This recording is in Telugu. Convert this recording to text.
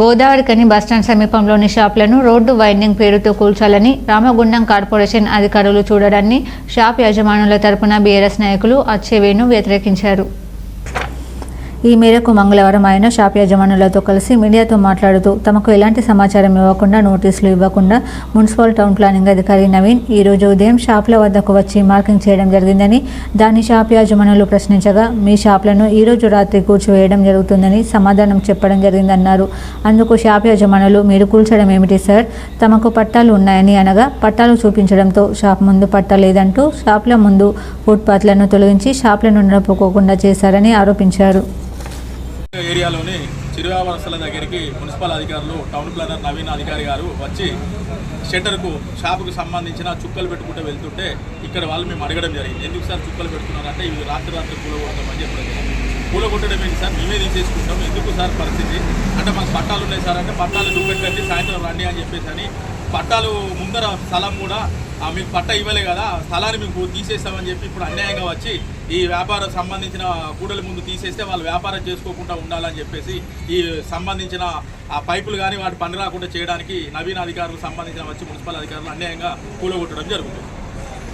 గోదావరికని బస్టాండ్ సమీపంలోని షాపులను రోడ్డు వైండింగ్ పేరుతో కూల్చాలని రామగుండం కార్పొరేషన్ అధికారులు చూడడాన్ని షాప్ యజమానుల తరపున బీఆర్ఎస్ నాయకులు అచ్చేవేను వ్యతిరేకించారు. ఈ మేరకు మంగళవారం ఆయన షాప్ యజమానులతో కలిసి మీడియాతో మాట్లాడుతూ తమకు ఎలాంటి సమాచారం ఇవ్వకుండా నోటీసులు ఇవ్వకుండా మున్సిపల్ టౌన్ ప్లానింగ్ అధికారి నవీన్ ఈ రోజు ఉదయం షాపుల వద్దకు వచ్చి మార్కింగ్ చేయడం జరిగిందని దాని షాప్ యజమానులు ప్రశ్నించగా మీ షాప్లను ఈ రోజు రాత్రి కూర్చివేయడం జరుగుతుందని సమాధానం చెప్పడం జరిగిందన్నారు. అందుకు షాప్ యజమానులు మీరు కూల్చడం ఏమిటి సార్? తమకు పట్టాలు ఉన్నాయని అనగా పట్టాలు చూపించడంతో షాప్ ముందు పట్టా లేదంటూ ముందు ఫుట్పాత్లను తొలగించి షాప్లను నడుపుకోకుండా చేశారని ఆరోపించారు. ఏరియాలోని చిరు దగ్గరికి మున్సిపల్ అధికారులు టౌన్ ప్లానర్ నవీన్ అధికారి గారు వచ్చి షట్టర్కు షాపుకు సంబంధించిన చుక్కలు పెట్టుకుంటూ వెళ్తుంటే ఇక్కడ వాళ్ళు మేము అడగడం జరిగింది. ఎందుకు సార్ చుక్కలు పెడుతున్నారంటే ఇవి రాత్రి రాత్రి పూల కొడతామని చెప్పడం పూల కొట్టడం ఏంటి సార్? మేమే తీసేసుకుంటాం. ఎందుకు సార్ పరిస్థితి? అంటే మాకు పట్టాలు ఉన్నాయి సార్ అంటే పట్టాలు చూపెట్టండి సాయంత్రం రండి అని చెప్పేసి అని పట్టాలు ముందర స్థలం కూడా మీకు పట్ట ఇవ్వలే కదా స్థలాన్ని మీకు తీసేస్తామని చెప్పి ఇప్పుడు అన్యాయంగా వచ్చి ఈ వ్యాపారం సంబంధించిన కూడల ముందు తీసేస్తే వాళ్ళు వ్యాపారం చేసుకోకుండా ఉండాలని చెప్పేసి ఈ సంబంధించిన ఆ పైపులు కానీ వాటి పని రాకుండా చేయడానికి నవీన అధికారులకు సంబంధించిన వచ్చి మున్సిపల్ అధికారులు అన్యాయంగా కూలగొట్టడం జరుగుతుంది.